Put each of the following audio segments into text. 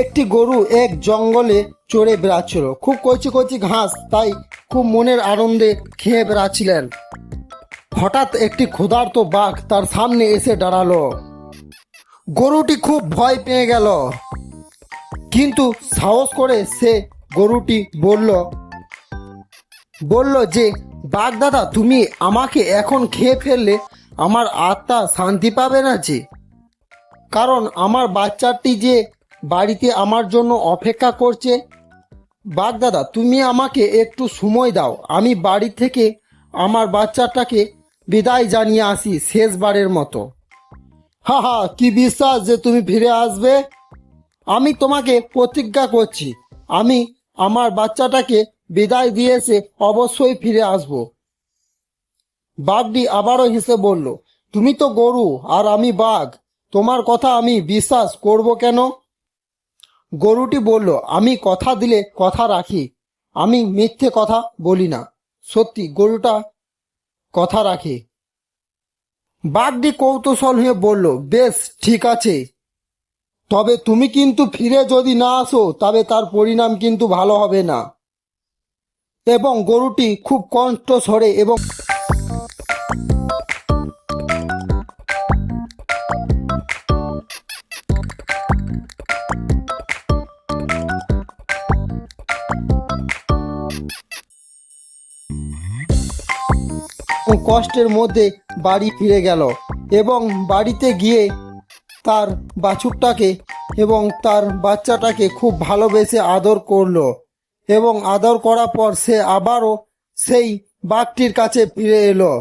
একটি গরু এক জঙ্গলে চড়ে বেড়াচ্ছিল। খুব কচি কচি ঘাস, তাই খুব মনের আনন্দে খেয়ে বেড়াচ্ছিলেন। হঠাৎ একটি ক্ষুধার্ত বাঘ তার সামনে এসে দাঁড়াল। গরুটি খুব ভয় পেয়ে গেল। কিন্তু সাহস করে সে গরুটি বলল বলল যে, বাঘ দাদা, তুমি আমাকে এখন খেয়ে ফেললে আমার আত্মা শান্তি পাবে না যে। কারণ আমার বাচ্চাটি যে বাড়িতে আমার জন্য অপেক্ষা করছে। বাঘ দাদা, তুমি আমাকে একটু সময় দাও। আমি বাড়ি থেকে আমার বাচ্চাটাকে বিদায় জানিয়ে আসি শেষবারের মতো। হা হা, কি বিশ্বাস যে তুমি ফিরে আসবে? আমি তোমাকে প্রতিজ্ঞা করছি। আমি আমার বাচ্চাটাকে বিদায় দিয়েছে অবশ্যই ফিরে আসব। বাঘটি আবারও হেসে বলল, তুমি তো গরু আর আমি বাঘ। তোমার কথা আমি বিশ্বাস করব কেন? গরুটি বলল, আমি কথা দিলে কথা রাখি। আমি মিথ্যে কথা বলি না। সত্যি, গরুটা কথা রাখে। বাঘটি কৌতূহল হয়ে বলল, বেশ, ঠিক আছে। তবে তুমি কিন্তু ফিরে যদি না আসো, তবে তার পরিণাম কিন্তু ভালো হবে না। এবং গরুটি খুব কষ্ট সরে এবং কষ্টের মধ্যে বাড়ি ফিরে গেল এবং বাড়িতে গিয়ে তার বাছুরটাকে এবং তার বাচ্চাটাকে খুব ভালোবেসে আদর করল এবং আদর করার পর সে আবারও সেই বাঘটির কাছে ফিরে এলো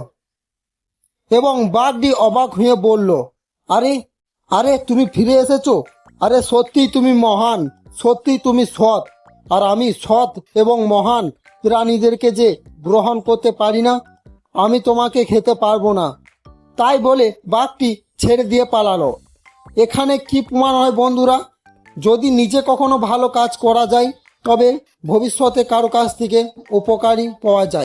এবং বাঘটি অবাক হয়ে বলল, আরে আরে তুমি ফিরে এসেছ? আরে সত্যি তুমি মহান সত্যি তুমি সৎ। আর আমি সৎ এবং মহান প্রাণীদেরকে যে গ্রহণ করতে পারি না আমি তোমাকে খেতে পারব না। তাই বলে বাঘটি ছেড়ে দিয়ে পালালো। এখানে কি প্রমাণ হয় বন্ধুরা? যদি নিজে কখনো ভালো কাজ করা যায়, তবে ভবিষ্যতে কারও কাছ থেকে উপকারী পাওয়া যায়।